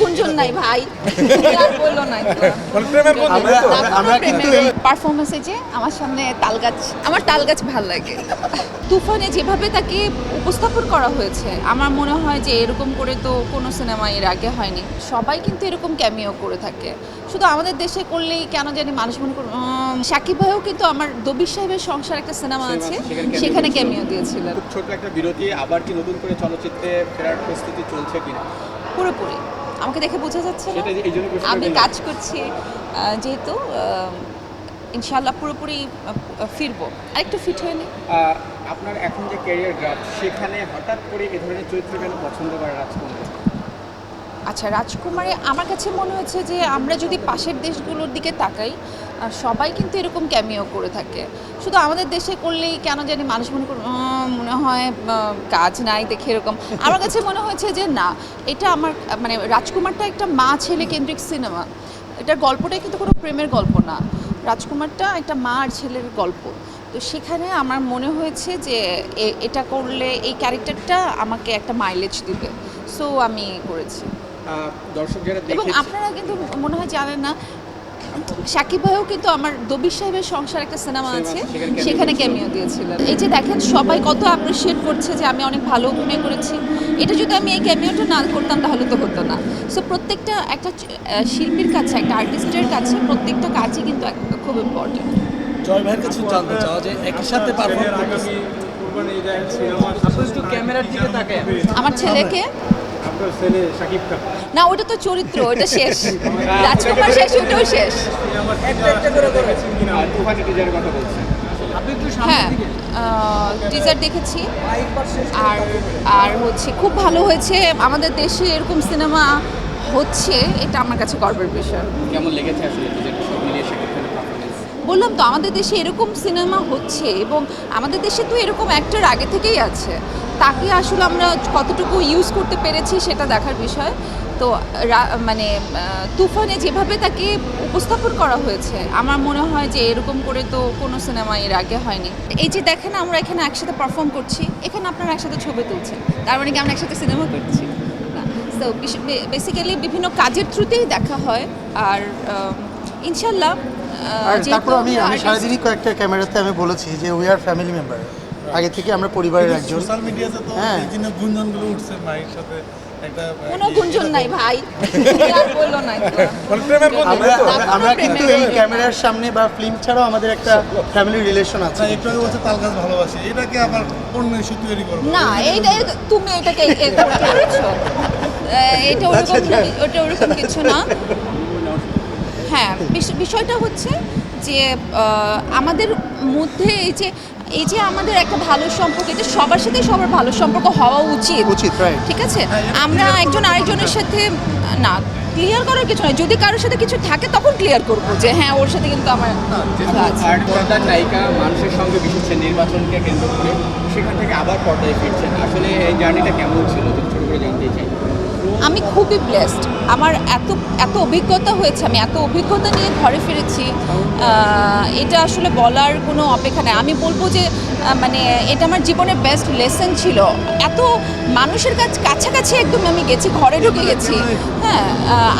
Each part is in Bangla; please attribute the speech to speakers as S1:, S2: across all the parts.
S1: গুঞ্জন নাই ভাই। আর বলল না
S2: মানে
S3: আমরা কিন্তু
S1: পারফরমেন্সে যে আমার সামনে তালগাছ আমার তালগাছ ভালো লাগে। তুফানে যেভাবে তাকে উপস্থাপন করা হয়েছে আমার মনে হয় যে এরকম করে তো কোনো সিনেমা এর আগে হয়নি। সবাই কিন্তু এরকম ক্যামিও করে থাকে। শুধু আমাদের দেশে করলেই কেন জানি মানুষ মনে করে সাকিব ভাইও কিন্তু আমার দবির সাহেবের সংসার একটা সিনেমা আছে
S4: সেখানে
S1: ক্যামিও দিয়েছিলেন
S4: খুব ছোট একটা বিরতি আবার কি নতুন করে চলচ্চিত্রে ফেরার প্রস্তুতি চলছে কিনা?
S1: পুরোপুরি। আমাকে দেখে বোঝা যাচ্ছে না। আমি কাজ করছি যেহেতু ইনশাল্লাহ পুরোপুরি ফিরবো। আরেকটু ফিট হয়ে নিই
S4: আপনার এখন যে ক্যারিয়ার গ্রাফ সেখানে হঠাৎ করে এ ধরনের চরিত্র কেন পছন্দ করে রাজকুমার?
S1: আচ্ছা রাজকুমারে, আমার কাছে মনে হচ্ছে যে আমরা যদি পাশের দেশগুলোর দিকে তাকাই সবাই কিন্তু এরকম ক্যামিও করে থাকে। শুধু আমাদের দেশে করলেই কেন জানি মানুষ মনে করে মনে হয় কাজ নাই দেখে এরকম। আমার কাছে মনে হয়েছে যে না, এটা আমার মানে রাজকুমারটা একটা মা ছেলে কেন্দ্রিক সিনেমা এটার গল্পটাই কিন্তু কোনো প্রেমের গল্প না। রাজকুমারটা একটা মা আর ছেলের গল্প। তো সেখানে আমার মনে হয়েছে যে এটা করলে এই ক্যারেক্টারটা আমাকে একটা মাইলেজ দিবে। সো আমি করেছি।
S4: দর্শক যারা
S1: এবং আপনারা কিন্তু মনে হয় জানেন না সাকিব ভাইও কিন্তু আমার দবির সাহেবের সংসার একটা সিনেমা আছে
S4: সেখানে দিয়েছিল।
S1: ক্যামিও দিয়েছিলেন। এই যে দেখেন সবাই কত অ্যাপ্রিসিয়েট করছে যে আমি অনেক ভালো অভিনয় করেছি। এটা যদি আমি এই ক্যামিওটা না করতাম তাহলে তো হতো না। সো প্রত্যেকটা একটা শিল্পীর কাছে একটা আর্টিস্টের কাছে প্রত্যেকটা কাজই কিন্তু খুব ইম্পর্টেন্ট
S3: জয় ভাইয়ের কাছে জানতে চাওয়া যে একই সাথে পারফর্ম করতেছে।
S4: ক্যামেরার দিকে তাকায়
S1: আমার ছেলেকে না ওটা তো চরিত্র ওটা শেষ। রাজকুমার শেষ ওটাও শেষ। হ্যাঁ টিজার দেখেছি। আর আর হচ্ছে খুব ভালো হয়েছে। আমাদের দেশে এরকম সিনেমা হচ্ছে এটা আমার কাছে গর্বের বিষয়।
S4: কেমন লেগেছে আসলে
S1: বললাম তো, আমাদের দেশে এরকম সিনেমা হচ্ছে এবং আমাদের দেশে তো এরকম অ্যাক্টর আগে থেকেই আছে। তাকে আসলে আমরা কতটুকু ইউজ করতে পেরেছি সেটা দেখার বিষয়। তো মানে তুফানে যেভাবে তাকে উপস্থাপন করা হয়েছে, আমার মনে হয় যে এরকম করে তো কোনো সিনেমা এর আগে হয়নি। এই যে দেখেন, আমরা এখানে একসাথে পারফর্ম করছি। এখানে আপনারা একসাথে ছবি তুলছেন। তার মানে কি আমরা একসাথে সিনেমা করছি? তো বেসিক্যালি বিভিন্ন কাজের থ্রুতেই দেখা হয়। আর ইনশাল্লাহ
S5: তারপর আমি আমি সারাদিনই কয়েকটা ক্যামেরাতে আমি বলেছি যে উই আর ফ্যামিলি মেম্বার আগে থেকে আমরা পরিবারের একজন।
S2: সোশ্যাল মিডিয়াতে তো
S5: হ্যাঁ।
S2: এই জিনিস গুঞ্জনগুলো উঠছে মায়ের সাথে
S1: কোনো গুঞ্জন নাই ভাই। বলল না
S5: আমরা কিন্তু এই ক্যামেরার সামনে বা ফিল্ম ছাড়াও আমাদের একটা ফ্যামিলি রিলেশন আছে।
S2: একটু আগে বলছে তাল গাছ ভালোবাসি। এটাকে আবার অন্য ইস্যু তৈরি করব।
S1: না এইটা তুমি এটাকে এটা ওরকম ওটা ওরকম কিছু না। হ্যাঁ বিষ- বিষয়টা হচ্ছে যে আমাদের মধ্যে এই যে এই যে আমাদের একটা ভালো সম্পর্ক এটা সবার সাথে সবার ভালো সম্পর্ক হওয়া উচিত।
S5: উচিত.
S1: ঠিক আছে? আমরা একজন আরেকজনের সাথে না ক্লিয়ার করার কিছু নয় যদি কারোর সাথে কিছু থাকে তখন ক্লিয়ার করব যে হ্যাঁ ওর সাথে কিন্তু আমার
S4: আর পর্দার নায়িকা মানুষের সঙ্গে মিশেছেন নির্বাচনকে কেন্দ্র করে সেখান থেকে আবার পর্দায় ফিরছেন। আসলে এই জার্নিটা কেমন ছিল? ছোট করে জানতে চাই।
S1: আমি খুবই ব্লেসড আমার এত এত অভিজ্ঞতা হয়েছে, আমি এত অভিজ্ঞতা নিয়ে ঘরে ফিরেছি। এটা আসলে বলার কোনো অপেক্ষা নেই। আমি বলব যে মানে এটা আমার জীবনের বেস্ট লেসন ছিল। এত মানুষের কাছ, কাছাকাছি একদম আমি গেছি, ঘরে ঢুকে গেছি। হ্যাঁ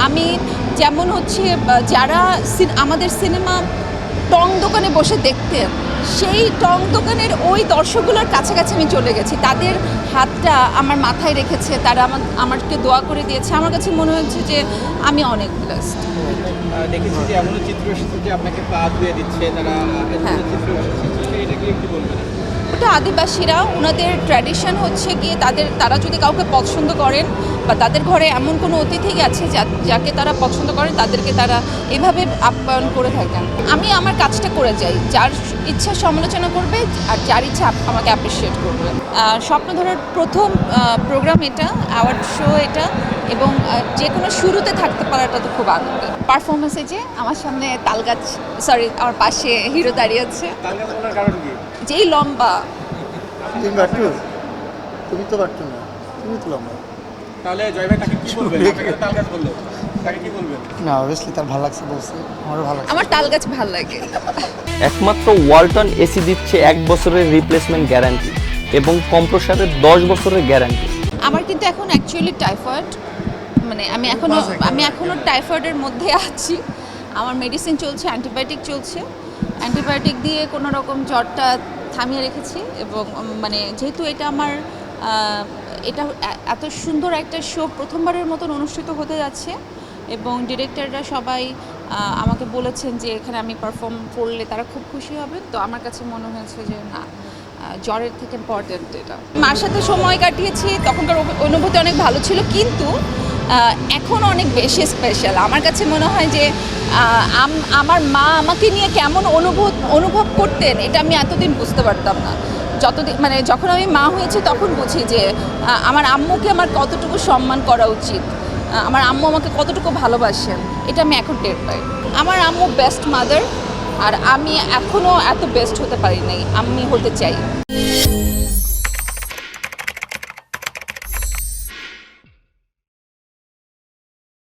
S1: আমি যেমন হচ্ছে যারা আমাদের সিনেমা টং দোকানে বসে দেখতেন সেই টং দোকানের ওই দর্শকগুলোর কাছাকাছি আমি চলে গেছি। তাদের হাতটা আমার মাথায় রেখেছে তারা আমার আমাকে দোয়া করে দিয়েছে। আমার কাছে মনে হচ্ছে যে আমি অনেক ব্লেসড
S4: দেখেছি যে এমনও চিত্র এসেছে যে আপনাকে পা ধুয়ে দিচ্ছে তারা
S1: হ্যাঁ।
S4: চিত্র এসেছে এটা কি একটু বলবেন?
S1: আদিবাসীরা ওনাদের ট্র্যাডিশন হচ্ছে গিয়ে তাদের তারা যদি কাউকে পছন্দ করেন বা তাদের ঘরে এমন কোনো অতিথি আছে যা- যাকে তারা পছন্দ করেন তাদেরকে তারা এভাবে আপ্যায়ন করে থাকেন। আমি আমার কাজটা করে যাই যার ইচ্ছা সমালোচনা করবে আর যার ইচ্ছা আমাকে অ্যাপ্রিসিয়েট করবে। স্বপ্ন ধরার প্রথম প্রোগ্রাম এটা অ্যাওয়ার্ড শো এটা এবং যে কোনো শুরুতে থাকতে পারাটা তো খুব আনন্দ। পারফরমেন্সে যে আমার সামনে তালগাছ সরি আমার পাশে হিরো দাঁড়িয়ে আছে। যেই লম্বা
S5: তুমি বাট্টু? তুমি তো বাট্টু না তুমি তো লম্বা।
S4: তাহলে জয় ভাই তাকে কি বলবেন? বলল। তাকে কি বলবেন?
S5: না অবভিয়াসলি তার ভালো লাগছে বলছে আমারও ভালো লাগছে।
S1: আমার তাল গাছ ভালো লাগে।
S6: একমাত্র ওয়ালটন এসি দিচ্ছে এক বছরের রিপ্লেসমেন্ট গ্যারান্টি এবং কম্প্রসারের দশ বছরের গ্যারান্টি
S1: আমার কিন্তু এখন অ্যাকচুয়ালি টাইফয়েড মানে আমি এখনও আমি এখনও টাইফয়েডের মধ্যে আছি। আমার মেডিসিন চলছে অ্যান্টিবায়োটিক চলছে। অ্যান্টিবায়োটিক দিয়ে কোনো রকম জ্বরটা থামিয়ে রেখেছি এবং মানে যেহেতু এটা আমার এটা এত সুন্দর একটা শো প্রথমবারের মতন অনুষ্ঠিত হতে যাচ্ছে এবং ডিরেক্টররা সবাই আমাকে বলেছেন যে এখানে আমি পারফর্ম করলে তারা খুব খুশি হবে। তো আমার কাছে মনে হয়েছে যে না জ্বরের থেকে ইম্পর্টেন্ট এটা। মার সাথে সময় কাটিয়েছি, তখনকার অনুভূতি অনেক ভালো ছিল। কিন্তু এখন অনেক বেশি স্পেশাল আমার কাছে মনে হয় যে আম- আমার মা আমাকে নিয়ে কেমন অনুভব অনুভব করতেন, এটা আমি এতদিন বুঝতে পারতাম না। যতদিন মানে যখন আমি মা হয়েছি তখন বুঝি যে আমার আম্মুকে আমার কতটুকু সম্মান করা উচিত আমার আম্মু আমাকে কতটুকু ভালোবাসেন, এটা আমি এখন টের পাই। আমার আম্মু বেস্ট মাদার আর আমি এখনও এত বেস্ট হতে পারি নাই, আমি হতে চাই।